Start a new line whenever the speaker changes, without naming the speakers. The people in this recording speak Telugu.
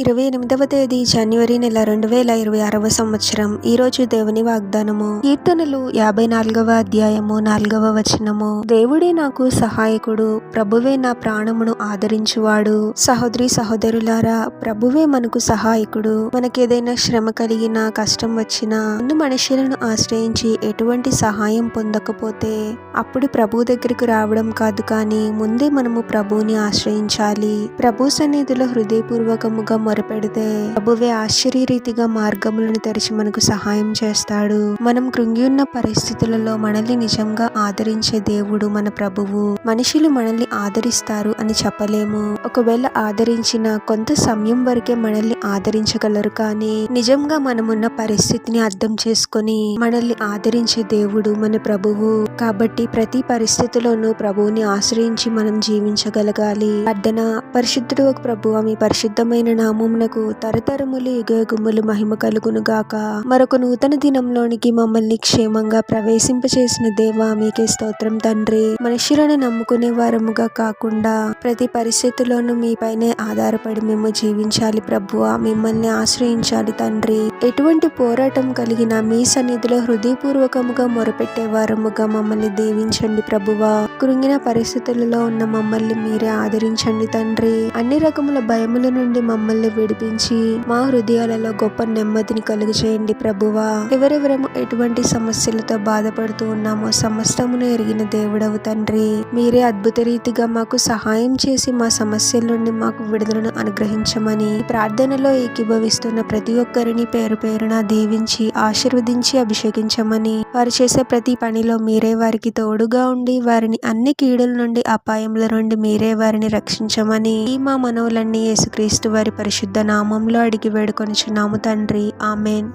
ఇరవై ఎనిమిదవ తేదీ జనవరి నెల రెండు వేల ఇరవై ఆరవ సంవత్సరం. ఈ రోజు దేవుని వాగ్దానము. కీర్తనలు యాభై నాలుగవ అధ్యాయము నాలుగవ వచనము. దేవుడే నాకు సహాయకుడు ప్రభువే నా ప్రాణమును ఆదరించువాడు. సహోదరి సహోదరులారా ప్రభువే మనకు సహాయకుడు. మనకేదైనా శ్రమ కలిగినా కష్టం వచ్చినా ముందు మనుషులను ఆశ్రయించి ఎటువంటి సహాయం పొందకపోతే అప్పుడు ప్రభు దగ్గరికి రావడం కాదు కానీ ముందే మనము ప్రభువుని ఆశ్రయించాలి. ప్రభు సన్నిధిలో హృదయపూర్వకముగా మొరపెడితే ప్రభువే ఆశ్చర్యరీతిగా మార్గములను తెరిచి మనకు సహాయం చేస్తాడు. మనం కృంగి ఉన్న పరిస్థితులలో మనల్ని నిజంగా ఆదరించే దేవుడు మన ప్రభువు. మనుషులు మనల్ని ఆదరిస్తారు అని చెప్పలేము. ఒకవేళ ఆదరించిన కొంత సమయం వరకే మనల్ని ఆదరించగలరు కానీ నిజంగా మనమున్న పరిస్థితిని అర్థం చేసుకొని మనల్ని ఆదరించే దేవుడు మన ప్రభువు. కాబట్టి ప్రతి పరిస్థితిలోనూ ప్రభువుని ఆశ్రయించి మనం జీవించగలగాలి. ప్రార్థన. పరిశుద్ధుడు ఒక ప్రభు మీ పరిశుద్ధమైన నామమునకు తరతరములు యుగయుగములు మహిమ కలుగును గాక. మరొక నూతన దినంలోనికి మమ్మల్ని క్షేమంగా ప్రవేశింపచేసిన దేవా మీకే స్తోత్రం తండ్రి. మనుషులను నమ్ముకునే వారముగా కాకుండా ప్రతి పరిస్థితిలోనూ మీపైనే ఆధారపడి మేము జీవించాలి ప్రభువా మిమ్మల్ని ఆశ్రయించాలి తండ్రి. ఎటువంటి పోరాటం కలిగిన మీ సన్నిధిలో హృదయపూర్వకముగా మొరపెట్టే వారముగా మమ్మల్ని దీవించండి ప్రభువా. కృంగిన పరిస్థితులలో ఉన్న మమ్మల్ని మీరే ఆదరించండి తండ్రి. అన్ని రకముల భయముల నుండి మమ్మల్ని మమ్మల్ని విడిపించి మా హృదయాలలో గొప్ప నెమ్మదిని కలుగు చేయండి ప్రభువా. ఎవరెవరము ఎటువంటి సమస్యలతో బాధపడుతూ ఉన్నామో సమస్తమును ఎరిగిన దేవుడవు తండ్రి. మీరే అద్భుత రీతిగా మాకు సహాయం చేసి మా సమస్యల నుండి మాకు విడుదలను అనుగ్రహించమని ప్రార్థనలో ఏకీభవిస్తున్న ప్రతి ఒక్కరిని పేరు పేరున దీవించి ఆశీర్వదించి అభిషేకించమని వారు చేసే ప్రతి పనిలో మీరే వారికి తోడుగా ఉండి వారిని అన్ని కీడుల నుండి అపాయముల నుండి మీరే వారిని రక్షించమని ఈ మా మనవులన్నీ యేసుక్రీస్తు వారి పరిశుద్ధ నామంలో అడిగి వేడుకొనిచున్నాము తండ్రి. ఆమెన్.